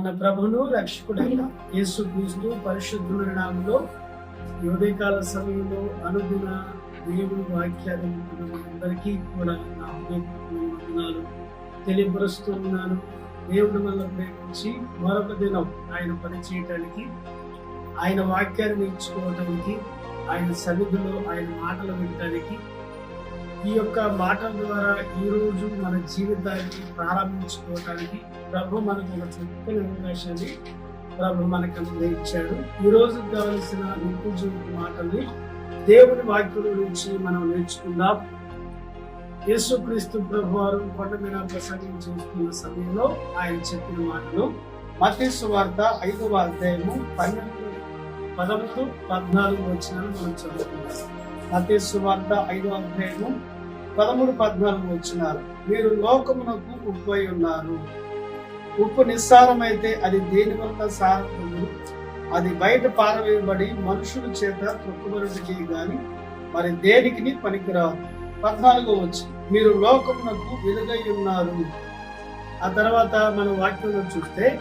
మన ప్రభును రక్షకుడైన యేసు క్రీస్తు పరిశుద్ధుల నామంలో ఈ సమయంలో అనుదిన దేవుని వాక్యాలు అందరికీ కూడా నా ఉన్నాను వందనాలు తెలియపరుస్తూ ఉన్నాను దేవుడి వల్ల ప్రేమించి మరొక దినం ఆయన పని చేయటానికి ఆయన వాక్యాన్ని నేర్చుకోవటానికి ఆయన సన్నిధిలో ఆయన మాటలు వినటానికి ఈ యొక్క మాటల ద్వారా ఈ రోజు మన జీవితాన్ని ప్రారంభించుకోవటానికి ప్రభు మనకు ఒక చక్కని అవకాశాన్ని ప్రభు మనకు అనుగ్రహించాడు ఈ రోజు కావలసిన నిత్య మాటల్ని దేవుని వాక్యం నుంచి మనం నేర్చుకుందాం. యేసుక్రీస్తు ప్రభు వారు కొండ మీద ప్రసంగం చేస్తున్న సమయంలో ఆయన చెప్పిన మాటలు. మతీసు వార్త ఐదవ అధ్యాయము పన్నెండు పదమూడు పద్నాలుగు వచ్చిన మనం చదువుకుందాం. మతీసు వార్త ఐదో అధ్యాయము పదమూడు పద్నాలుగు వచ్చినారు. మీరు లోకమునకు ఉప్పు అయి ఉన్నారు. ఉప్పు నిస్సారమైతే అది దేని వల్ల అది బయట పారవేయబడి మనుషుల చేత తొక్కుబడికి గాని మరి దేనికి పనికిరాదు? పద్నాలుగో వచ్చి మీరు లోకమునకు వెలుగై ఉన్నారు. ఆ తర్వాత మన వాక్యంలో చూస్తే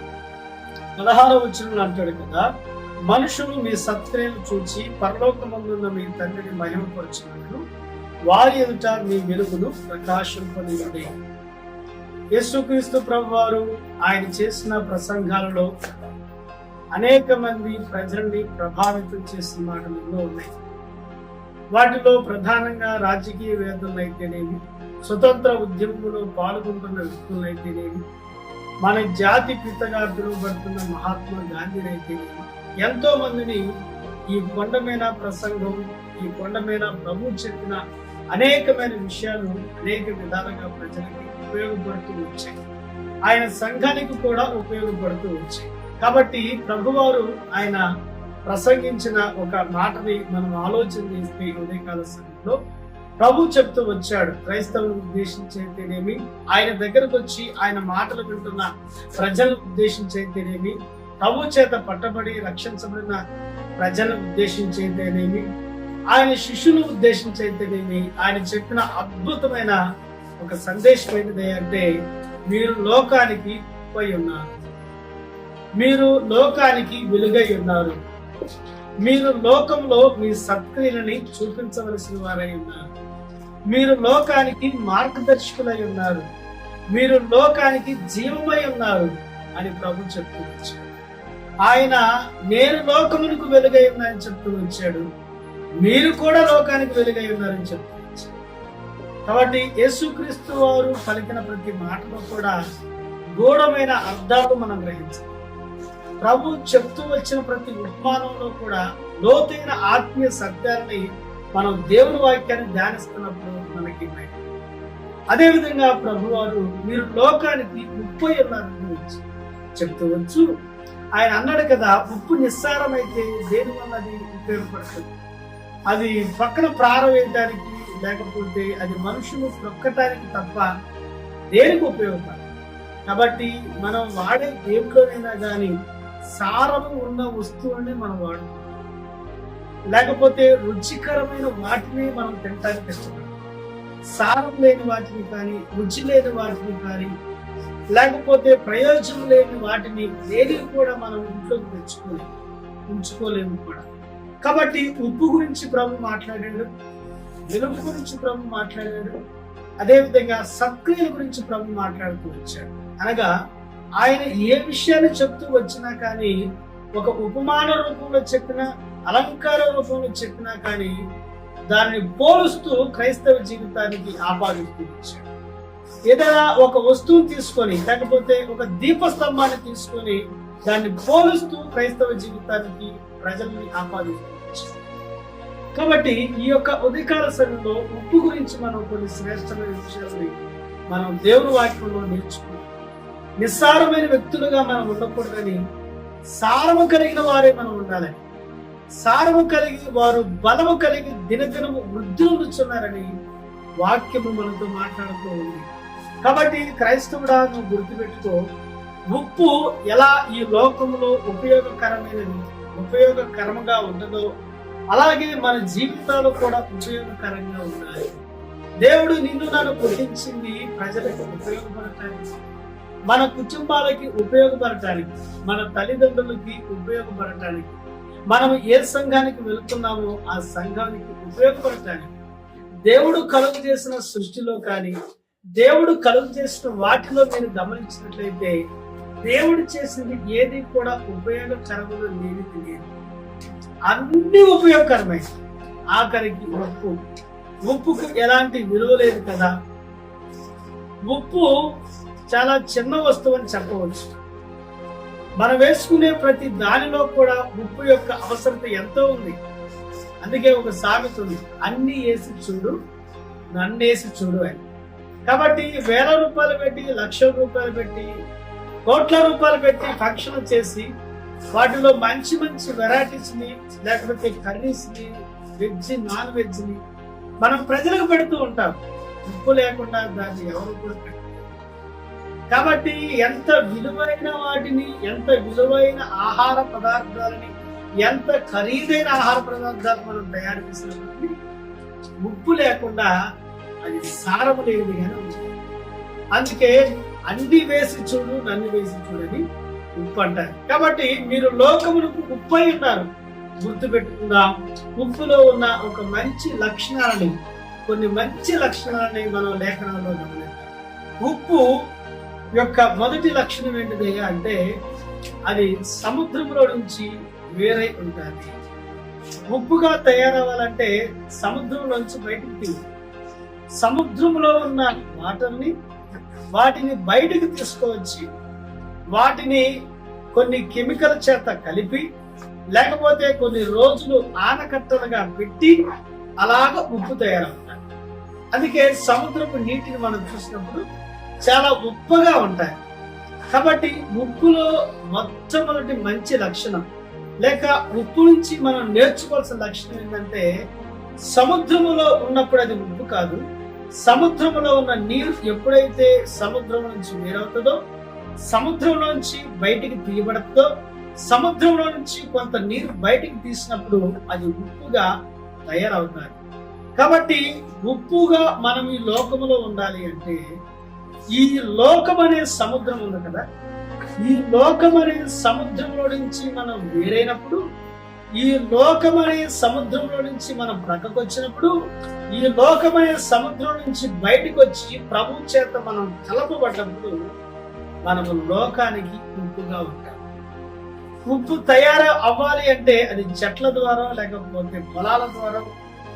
పదహారో వచ్చిన అంటాడు కదా మనుషులు మీ సత్క్రియలు చూచి పరలోకమందున్న మీ తండ్రిని మహిమపరచినట్లు వారి ఎదుట మీ వెలుగును ప్రకాశింపనివ్వండి యేసుక్రీస్తు ప్రభు వారు ఆయన చేసిన ప్రసంగాలలో అనేక మంది ప్రజల్ని ప్రభావితం చేసిన మాటలు ఎన్నో ఉన్నాయి. వాటిలో ప్రధానంగా రాజకీయ వేదనలు స్వతంత్ర ఉద్యమంలో పాల్గొంటున్న వ్యక్తులైతేనేమి మన జాతి పితగా పిలువబడుతున్న మహాత్మా గాంధీనైతేనేమి ఎంతో మందిని ఈ కొండ మీద ప్రసంగం ఈ కొండ మీద ప్రభు చెప్పిన అనేకమైన విషయాలు అనేక విధాలుగా ప్రజలకి ఉపయోగపడుతూ వచ్చాయి. ఆయన సంఘానికి కూడా ఉపయోగపడుతూ వచ్చాయి. కాబట్టి ప్రభువారు ఆయన ప్రసంగించిన ఒక మాటని మనం ఆలోచన చేస్తే ఉదయకాల సమయంలో ప్రభు చెప్తూ వచ్చాడు. క్రైస్తవులను ఉద్దేశించైతేనేమి ఆయన దగ్గరకు వచ్చి ఆయన మాటలు వింటున్న ప్రజలను ఉద్దేశించైతేనేమి ప్రభు చేత పట్టబడి రక్షించబడిన ప్రజలను ఉద్దేశించేదేనేమి? ఆయన శిష్యులు ఉద్దేశించేదేనేమి? ఆయన చెప్పిన అద్భుతమైన ఒక సందేశం ఏంటిది అంటే మీరు లోకానికి పోయి ఉన్నారు. మీరు లోకానికి వెలుగై ఉన్నారు. మీరు లోకంలో మీ సత్క్రియలని చూపించవలసిన వారై ఉన్నారు. మీరు లోకానికి మార్గదర్శకులై ఉన్నారు. మీరు లోకానికి జీవమై ఉన్నారు అని ప్రభు చెప్తూ ఆయన నేను లోకమునకు వెలుగై ఉన్నానని చెప్తూ వచ్చాడు. మీరు కూడా లోకానికి వెలుగై ఉన్నారని చెప్తూ వచ్చాడు. కాబట్టి యేసుక్రీస్తు వారు పలికిన ప్రతి మాటలో కూడా గూఢమైన అర్థాలు మనం గ్రహించాలి. ప్రభు చెప్తూ వచ్చిన ప్రతి ఉపమానంలో కూడా లోతైన ఆత్మీయ సత్యాన్ని మనం దేవుని వాక్యాన్ని ధ్యానిస్తున్నప్పుడు మనకి అదేవిధంగా ప్రభు వారు మీరు లోకానికి ముప్పై ఉన్నారని చెప్తూ వచ్చు. ఆయన అన్నాడు కదా ఉప్పు నిస్సారమైతే దేని వల్ల అది ఉపయోగపడుతుంది? అది పక్కన ప్రారంభించడానికి లేకపోతే అది మనుషులు నొక్కటానికి తప్ప దేనికి ఉపయోగపడదు? కాబట్టి మనం వాడే దేంట్లోనైనా కానీ సారము ఉన్న వస్తువుల్ని మనం వాడుతాం లేకపోతే రుచికరమైన వాటిని మనం తినడానికి ఇష్టపడతాం. సారం లేని వాటిని కానీ రుచి లేని వాటిని కానీ లేకపోతే ప్రయోజనం లేని వాటిని దేని కూడా మనం ఇంట్లోకి తెచ్చుకోలేము ఉంచుకోలేము కూడా. కాబట్టి ఉప్పు గురించి ప్రభు మాట్లాడాడు వెలుగు గురించి ప్రభు మాట్లాడాడు అదేవిధంగా సత్క్రియల గురించి ప్రభు మాట్లాడుతూ వచ్చాడు. అనగా ఆయన ఏ విషయాన్ని చెప్తూ వచ్చినా కానీ ఒక ఉపమాన రూపంలో చెప్పిన అలంకార రూపంలో చెప్పినా కానీ దాన్ని పోలుస్తూ క్రైస్తవ జీవితానికి ఆపాదిస్తూ వచ్చాడు. ఏదైనా ఒక వస్తువుని తీసుకొని లేకపోతే ఒక దీపస్తంభాన్ని తీసుకొని దాన్ని పోలుస్తూ క్రైస్తవ జీవితానికి ప్రజల్ని ఆపాదిస్తూ కాబట్టి ఈ యొక్క ఉదయకాల సమయంలో ఉప్పు గురించి మనం కొన్ని శ్రేష్టమైన విషయాలని మనం దేవుని వాక్యంలో నేర్చుకున్నాం. నిస్సారమైన వ్యక్తులుగా మనం ఉండకూడదని సారము కలిగిన వారే మనం ఉండాలని సారము కలిగి వారు బలము కలిగి దినదినము వృద్ధులుచున్నారని వాక్యము మనతో మాట్లాడుతూ ఉంది. కాబట్టి క్రైస్తవుడా నువ్వు గుర్తుపెట్టుకో. ఉప్పు ఎలా ఈ లోకంలో ఉపయోగకరమైనది ఉపయోగకరంగా ఉండదో అలాగే మన జీవితాలు కూడా ఉపయోగకరంగా ఉన్నాయి. దేవుడు నిన్ను నన్ను పుట్టించింది ప్రజలకు ఉపయోగపడటానికి మన కుటుంబాలకి ఉపయోగపడటానికి మన తల్లిదండ్రులకి ఉపయోగపడటానికి మనం ఏ సంఘానికి వెళుతున్నామో ఆ సంఘానికి ఉపయోగపడటానికి. దేవుడు కలుగు చేసిన సృష్టిలో కానీ దేవుడు కలుగు చేసిన వాటిలో మీరు గమనించినట్లయితే దేవుడు చేసింది ఏది కూడా ఉపయోగకరమైన లేనిది లేదు. అన్ని ఉపయోగకరమే. ఆఖరికి ఉప్పు. ఉప్పుకు ఎలాంటి విలువ లేదు కదా. ఉప్పు చాలా చిన్న వస్తువు అని చెప్పవచ్చు. మనం వేసుకునే ప్రతి దానిలో కూడా ఉప్పు యొక్క అవసరత ఎంతో ఉంది. అందుకే ఒక సామెత ఉంది. అన్ని వేసి చూడు నన్ను వేసి చూడు అని. కాబట్టి వేల రూపాయలు పెట్టి లక్ష రూపాయలు పెట్టి కోట్ల రూపాయలు పెట్టి ఫంక్షన్ చేసి వాటిలో మంచి మంచి వెరైటీస్ని లేకపోతే కర్రీస్ని వెజ్ నాన్ వెజ్ని మనం ప్రజలకు పెడుతూ ఉంటాం. ఉప్పు లేకుండా దాన్ని ఎవరు కూడా కాబట్టి ఎంత విలువైన వాటిని ఎంత విలువైన ఆహార పదార్థాలని ఎంత ఖరీదైన ఆహార పదార్థాలు మనం తయారు చేసినప్పటికీ ఉప్పు లేకుండా అది సారము లేనిదిగానే ఉంటుంది అందుకే అన్ని వేసి చూడు నన్ను వేసి చూడని ఉప్పు అంటారు కాబట్టి మీరు లోకములకు ఉప్పు అయి ఉన్నారు. గుర్తు పెట్టుకుందాం ఉప్పులో ఉన్న ఒక మంచి లక్షణాలని కొన్ని మంచి లక్షణాలని మనం లేఖనంలో గమనిస్తాం ఉప్పు యొక్క మొదటి లక్షణం ఏంటిది అంటే అది సముద్రంలో నుంచి వేరై ఉంటుంది. ఉప్పుగా తయారవ్వాలంటే సముద్రం నుంచి బయటకు తీయాలి సముద్రంలో ఉన్న వాటర్ని వాటిని బయటికి తీసుకువచ్చి వాటిని కొన్ని కెమికల్ చేత కలిపి లేకపోతే కొన్ని రోజులు ఆనకట్టలుగా పెట్టి అలాగ ఉప్పు తయారవుతాయి. అందుకే సముద్రపు నీటిని మనం చూసినప్పుడు చాలా ఉప్పుగా ఉంటాయి. కాబట్టి ఉప్పులో మొట్టమొదటి మంచి లక్షణం లేక ఉప్పు నుంచి మనం నేర్చుకోవాల్సిన లక్షణం ఏంటంటే సముద్రములో ఉన్నప్పుడు అది ఉప్పు కాదు సముద్రంలో ఉన్న నీరు ఎప్పుడైతే సముద్రం నుంచి వేరవుతుందో సముద్రంలో నుంచి బయటికి తీయబడుతుందో సముద్రంలో నుంచి కొంత నీరు బయటికి తీసినప్పుడు అది ఉప్పుగా తయారవుతారు కాబట్టి ఉప్పుగా మనం ఈ లోకములో ఉండాలి అంటే ఈ లోకం అనే సముద్రం ఉంది కదా? ఈ లోకం అనే సముద్రంలో నుంచి మనం వేరైనప్పుడు ఈ లోకమనే సముద్రంలో నుంచి మనం ప్రక్కకు వచ్చినప్పుడు ఈ లోకమనే సముద్రం నుంచి బయటకు వచ్చి ప్రభు చేత మనం కలపబడ్డప్పుడు మనము లోకానికి ఉప్పుగా ఉంటాం. ఉప్పు తయారు అవ్వాలి అంటే అది చెట్ల ద్వారా లేకపోతే పొలాల ద్వారా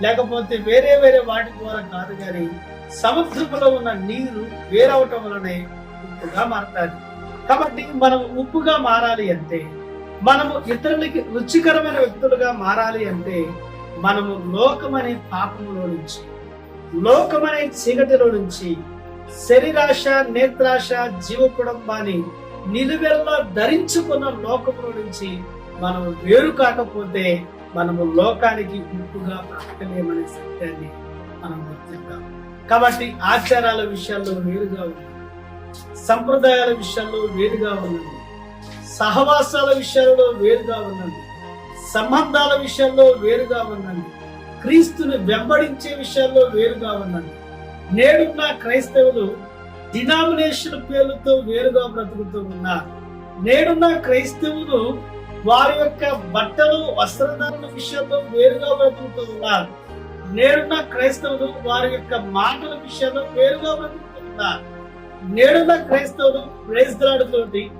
లేకపోతే వేరే వేరే వాటి ద్వారా కాదు కానీ సముద్రంలో ఉన్న నీరు వేరవటం వలనే ఉప్పుగా మారుతుంది. కాబట్టి మనం ఉప్పుగా మారాలి అంటే మనము ఇతరులకి రుచికరమైన వ్యక్తులుగా మారాలి అంటే మనము లోకమనే పాపంలో నుంచి లోకమనే చీకటిలో నుంచి శరీరాశ నేత్రాశ జీవ కుటుంబాన్ని నిలువెల్లా ధరించుకున్న లోకంలో నుంచి మనం వేరు కాకపోతే మనము లోకానికి ఉప్పుగా బ్రతకలేమనే సత్యాన్ని మనం గుర్తిద్దాం కాబట్టి ఆచారాల విషయాల్లో వేరుగా ఉంది సంప్రదాయాల విషయాల్లో వేరుగా ఉన్నది సహవాసాల విషయాల్లో వేరుగా ఉండండి. సంబంధాల విషయంలో వేరుగా ఉండండి. క్రీస్తుని వెంబడించే విషయాల్లో వేరుగా ఉండండి. నేడున్న క్రైస్తవులు డినామినేషన్ పేర్లతో వేరుగా బ్రతుకుతూ ఉన్నారు. నేడున్న క్రైస్తవులు వారి యొక్క బట్టలు వస్త్రధారణ విషయంలో వేరుగా బ్రతుకుతూ ఉన్నారు. నేడున్న క్రైస్తవులు వారి యొక్క మాటల విషయంలో వేరుగా బ్రతుకుతూ ఉన్నారు. నేడున్న క్రైస్తవులు ప్రేస్తలాడుతోటి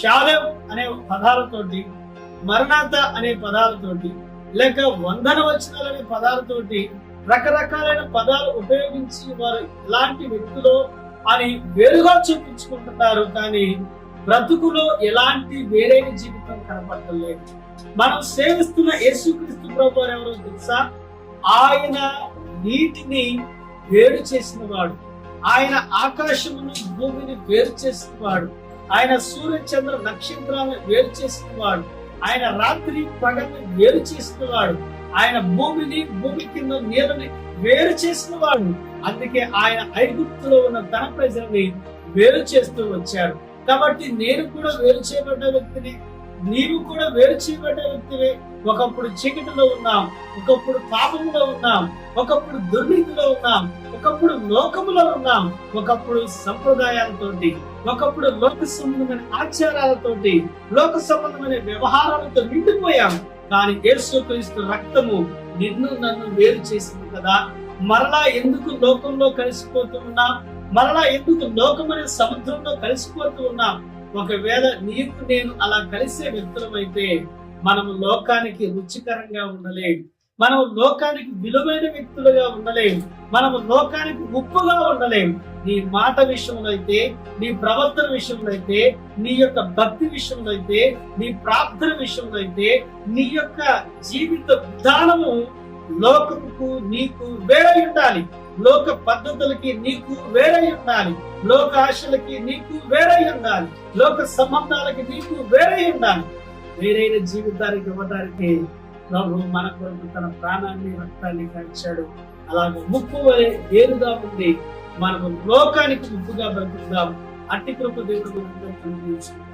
షాలెం అనే పదాలతోటి మరణాత అనే పదాలతోటి లేక వందన వచనాలు అనే పదాలతోటి రకరకాలైన పదాలు ఉపయోగించి వారు ఎలాంటి వ్యక్తులు అని వేరుగా చూపించుకుంటున్నారు కానీ బ్రతుకులో ఎలాంటి వేరైన జీవితం కనపడలేదు మనం సేవిస్తున్న యేసుక్రీస్తు ప్రభు ఎవరో తెలుసా? ఆయన నీటిని వేరు చేసిన వాడు. ఆయన ఆకాశమును భూమిని వేరు చేసిన వాడు. ఆయన సూర్య చంద్ర నక్షత్రాలను వేరు చేసిన వాడు ఆయన రాత్రి పగల్ని వేరు చేసిన వాడు ఆయన భూమిని భూమి కింద నీళ్ళని వేరు చేసిన వాడు అందుకే ఆయన ఐగుప్తులో ఉన్న తన ప్రజల్ని వేరు చేస్తూ వచ్చారు కాబట్టి నేను కూడా వేరు చేయబడ్డ వ్యక్తిని నీవు కూడా వేరు చేయబడ్డ వ్యక్తివే. ఒకప్పుడు చీకటిలో ఉన్నాం ఒకప్పుడు పాపములో ఉన్నాం ఒకప్పుడు దుర్నీతిలో ఉన్నాం ఒకప్పుడు లోకములో ఉన్నాం ఒకప్పుడు సంప్రదాయాలతోటి ఒకప్పుడు లోక సంబంధమైన ఆచారాలతోటి లోక సంబంధమైన వ్యవహారాలతో నిండిపోయాం. కానీ యేసుక్రీస్తు రక్తము నిన్ను నన్ను వేరు చేసింది కదా. మరలా ఎందుకు లోకంలో కలిసిపోతూ ఉన్నాం? మరలా ఎందుకు లోకమనే సముద్రంలో కలిసిపోతూ ఉన్నాం? ఒకవేళ నీకు నేను అలా కలిసే వ్యక్తులమైతే మనము లోకానికి రుచికరంగా ఉండలేం. మనము లోకానికి విలువైన వ్యక్తులుగా ఉండలేం. మనము లోకానికి ఉప్పుగా ఉండలేం. నీ మాట విషయంలో అయితే నీ ప్రవర్తన విషయంలో అయితే నీ యొక్క భక్తి విషయంలో అయితే నీ ప్రార్థన విషయంలో అయితే నీ యొక్క జీవిత విధానము లోకముకు నీకు వేరే ఉండాలి. లోక పద్ధతులకి నీకు వేరై ఉండాలి. లోక ఆశలకి నీకు వేరై ఉండాలి. లోక సంబంధాలకి నీకు వేరై ఉండాలి. వేరైన జీవితానికి ఇవ్వడానికి ప్రభు మన కొరకు తన ప్రాణాన్ని రక్తాన్ని కాల్చాడు అలాగే ముప్పు వలె ఏరుగా ఉండి మనము లోకానికి ముప్పుగా బ్రతుకుదాం. అట్టి కృప దేవుడు అందరికీ అనుగ్రహించును.